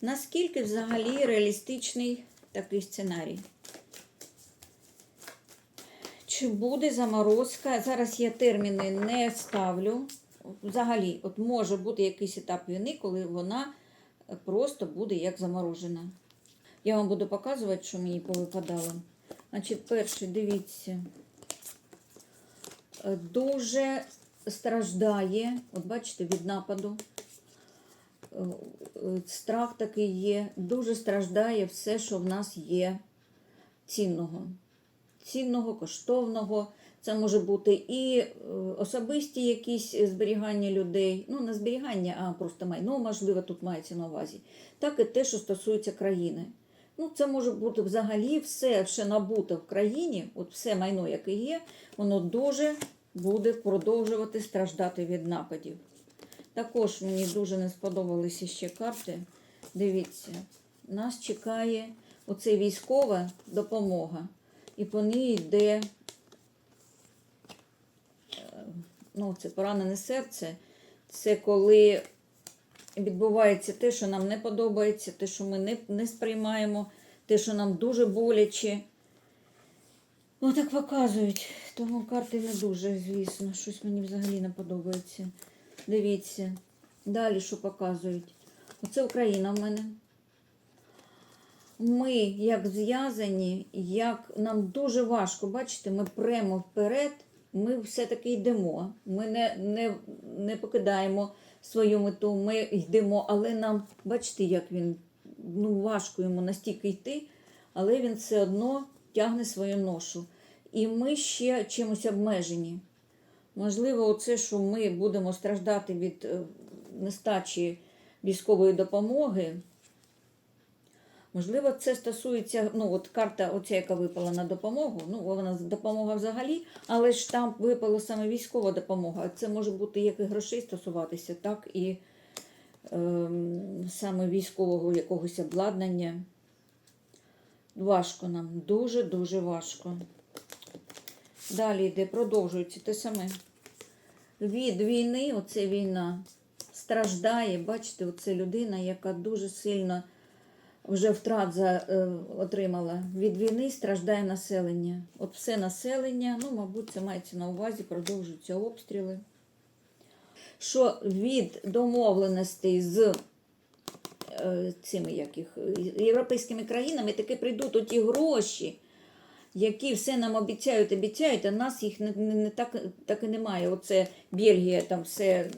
Наскільки взагалі реалістичний такий сценарій? Чи буде заморозка? Зараз я терміни не ставлю. Взагалі, от може бути якийсь етап війни, коли вона просто буде як заморожена. Я вам буду показувати, що мені повипадало. Значить, перше, дивіться, дуже страждає, от бачите, від нападу. Е, е, Страх такий є, дуже страждає все, що в нас є цінного. Цінного, коштовного. Це може бути і е, особисті якісь зберігання людей, ну не зберігання, а просто майно, можливо, тут мається на увазі, так і те, що стосується країни. Ну, це може бути взагалі все, що набуте в країні, от все майно, яке є, воно дуже буде продовжувати страждати від нападів. Також мені дуже не сподобалися ще карти. Дивіться, нас чекає оце військова допомога. І по ній йде е, ну, це поранене серце. Це коли відбувається те, що нам не подобається, те, що ми не, не сприймаємо, те, що нам дуже боляче. Ну, так показують. Тому карти не дуже, звісно. Щось мені взагалі не подобається. Дивіться. Далі що показують? Оце Україна в мене. Ми як зв'язані, як нам дуже важко, бачите, ми прямо вперед, ми все-таки йдемо. Ми не, не, не покидаємо свою мету, ми йдемо, але нам, бачите, як він ну, важко йому настільки йти, але він все одно тягне свою ношу. І ми ще чимось обмежені. Можливо, оце, що ми будемо страждати від е, нестачі військової допомоги. Можливо, це стосується, ну, от карта, оця, яка випала на допомогу, ну, вона допомога взагалі, але ж там випала саме військова допомога. Це може бути як і грошей стосуватися, так і ем, саме військового якогось обладнання. Важко нам, дуже-дуже важко. Далі йде, продовжується те саме. Від війни, оце війна, страждає, бачите, оце людина, яка дуже сильно вже втрат за, е, отримала. Від війни страждає населення. От все населення, ну, мабуть, це мається на увазі, продовжуються обстріли. Що від домовленостей з е, цими яких, е, європейськими країнами таки прийдуть оті гроші, які все нам обіцяють, обіцяють, а нас їх не, не, не так, так і немає. Оце Бельгія там все